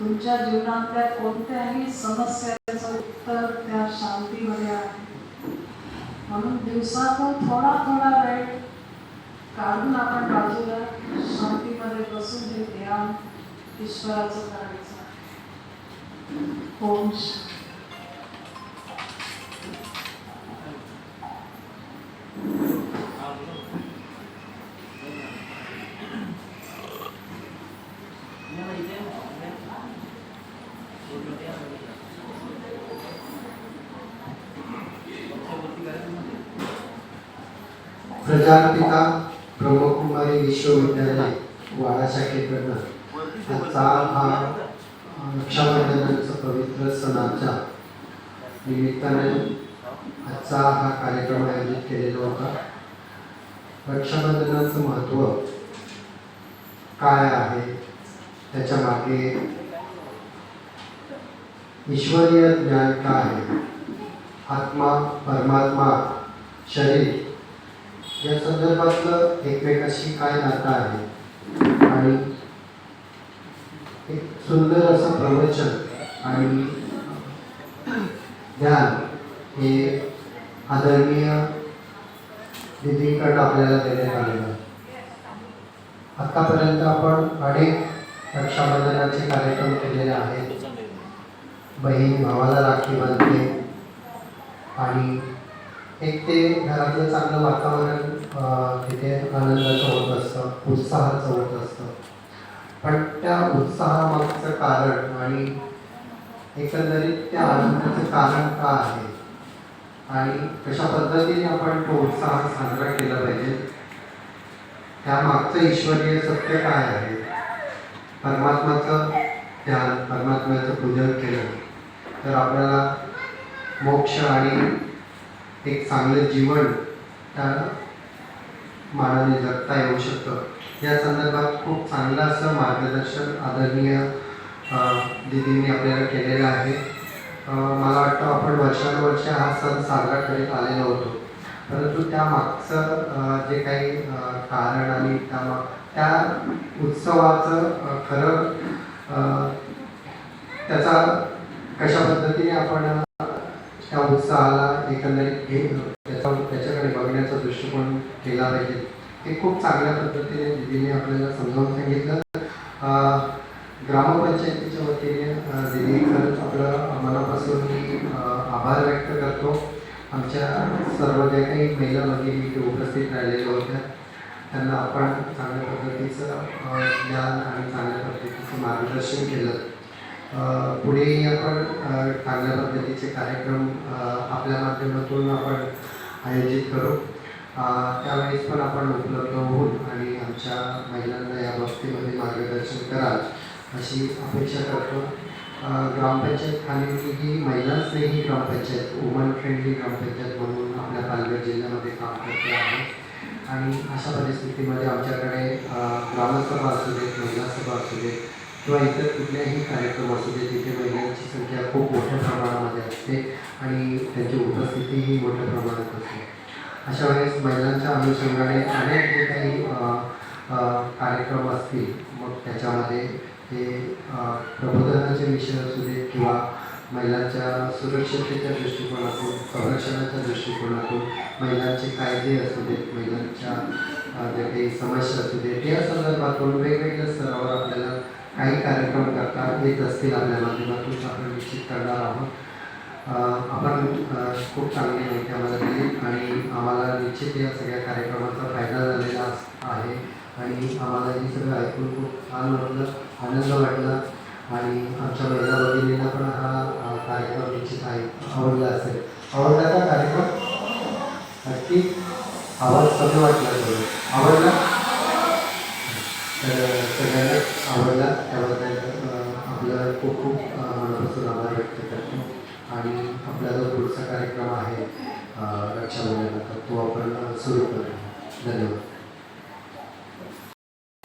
तुमच्या जीवनातल्या कोणत्याही समस्याचं उत्तर त्या शांतीमध्ये आहे म्हणून दिवसातून थोडा थोडा वेळ काढून आपण बाजूला शांतीमध्ये बसून हे ध्यान ईश्वराचं करायचं ओम शांती. प्रजापिता ब्रह्मकुमारी विश्वविद्यालय वाडा शाखेकडनं आजचा हा अ, रक्षाबंधनाचा पवित्र सणाच्या निमित्ताने आजचा हा कार्यक्रम आयोजित केलेला होता. रक्षाबंधनाचं महत्त्व काय आहे? त्याच्यामागे ईश्वरीय ज्ञान काय आहे? आत्मा परमात्मा शरीर या संदर्भातलं एकमेकाशी काय नातं आहे? आणि एक सुंदर असं प्रवचन आणि ध्यान हे आदरणीय दिदींकडं आपल्याला देण्यात आलेलं आत्तापर्यंत आपण अनेक रक्षाबंधनाचे कार्यक्रम केलेले आहेत. बहीण भावाला राखी बांधते आणि एक ते घरातलं चांगलं वातावरण तिथे आनंदाचं होत असतं उत्साहाचं होत असतं. पण त्या उत्साहामागचं कारण आणि एकंदरीत त्या आनंदाचं कारण का आहे? आणि कशा पद्धतीने आपण तो उत्साह साजरा केला पाहिजे? त्यामागचं ईश्वरीय सत्य काय आहे? परमात्माचं ध्यान परमात्म्याचं पूजन केलं तर आपल्याला मोक्ष आणि एक चांगलं जीवन त्या मानाने जगता येऊ शकतं. या संदर्भात खूप चांगलं असं मार्गदर्शन आदरणीय दिदींनी आपल्याला केलेलं आहे. मला वाटतं आपण वर्षानुवर्ष हा सण साजरा करीत आलेलो होतो. परंतु त्या मागचं जे काही कारण आणि त्या त्या उत्सवाचं खरं त्याचा कशा पद्धतीने आपण त्या उत्साहाला एकंदरीत घे त्याचा त्याच्याकडे बघण्याचा दृष्टिकोन केला पाहिजे. हे खूप चांगल्या पद्धतीने दिदीने आपल्याला समजावून सांगितलं. ग्रामपंचायतीच्या वतीने दिदी खरंच आपलं मनापासून मी आभार व्यक्त करतो. आमच्या सर्व ज्या काही महिला भगिनी इथे उपस्थित राहिलेल्या होत्या त्यांना आपण चांगल्या पद्धतीचं ज्ञान आणि चांगल्या पद्धतीचं मार्गदर्शन केलं. पुढेही आपण चांगल्या पद्धतीचे कार्यक्रम आपल्या माध्यमातून आपण आयोजित करू. त्यावेळेस पण आपण उपलब्ध होऊन आणि आमच्या महिलांना या बाबतीमध्ये मार्गदर्शन कराल अशी अपेक्षा करतो. ग्रामपंचायत खाली ही महिलांस्नेही ग्रामपंचायत वुमन फ्रेंडली ग्रामपंचायत म्हणून आपल्या पालघर जिल्ह्यामध्ये काम करते आहे. आणि अशा परिस्थितीमध्ये आमच्याकडे ग्रामसभा असू देत महिला सभा असू देत किंवा इतर कुठल्याही कार्यक्रम असू दे तिथे महिलांची संख्या खूप मोठ्या प्रमाणामध्ये असते आणि त्यांची उपस्थितीही मोठ्या प्रमाणात असते. अशा वेळेस महिलांच्या अनुषंगाने अनेक जे काही कार्यक्रम असतील मग त्याच्यामध्ये ते प्रबोधनाचे विषय असू देत किंवा महिलांच्या सुरक्षतेच्या दृष्टिकोनातून संरक्षणाच्या दृष्टिकोनातून महिलांचे कायदे असू देत महिलांच्या ज्या काही समस्या असू देत या संदर्भातून वेगवेगळ्या स्तरावर आपल्याला काही कार्यक्रम करता येत असतील आपल्या माध्यमातून आपण निश्चित करणार आहोत. आपण खूप चांगली माहिती आम्हाला दिली आणि आम्हाला निश्चित या सगळ्या कार्यक्रमाचा फायदा झालेला आहे आणि आम्हाला हे सगळं ऐकून खूप छान वाटलं आनंद वाटला आणि आमच्या महिला भगिनींना पण हा कार्यक्रम निश्चित आहे आवडला असेल. आवडला का कार्यक्रम? नक्की आवाज कमी वाटला आवडला? तर सगळ्यांना आवडला. त्याबद्दल आपलं खूप खूप मनापासून आभार व्यक्त करतो. आणि आपला जो पुढचा कार्यक्रम आहे रक्षाबंधनाचा तो आपण सुरू करतो धन्यवाद.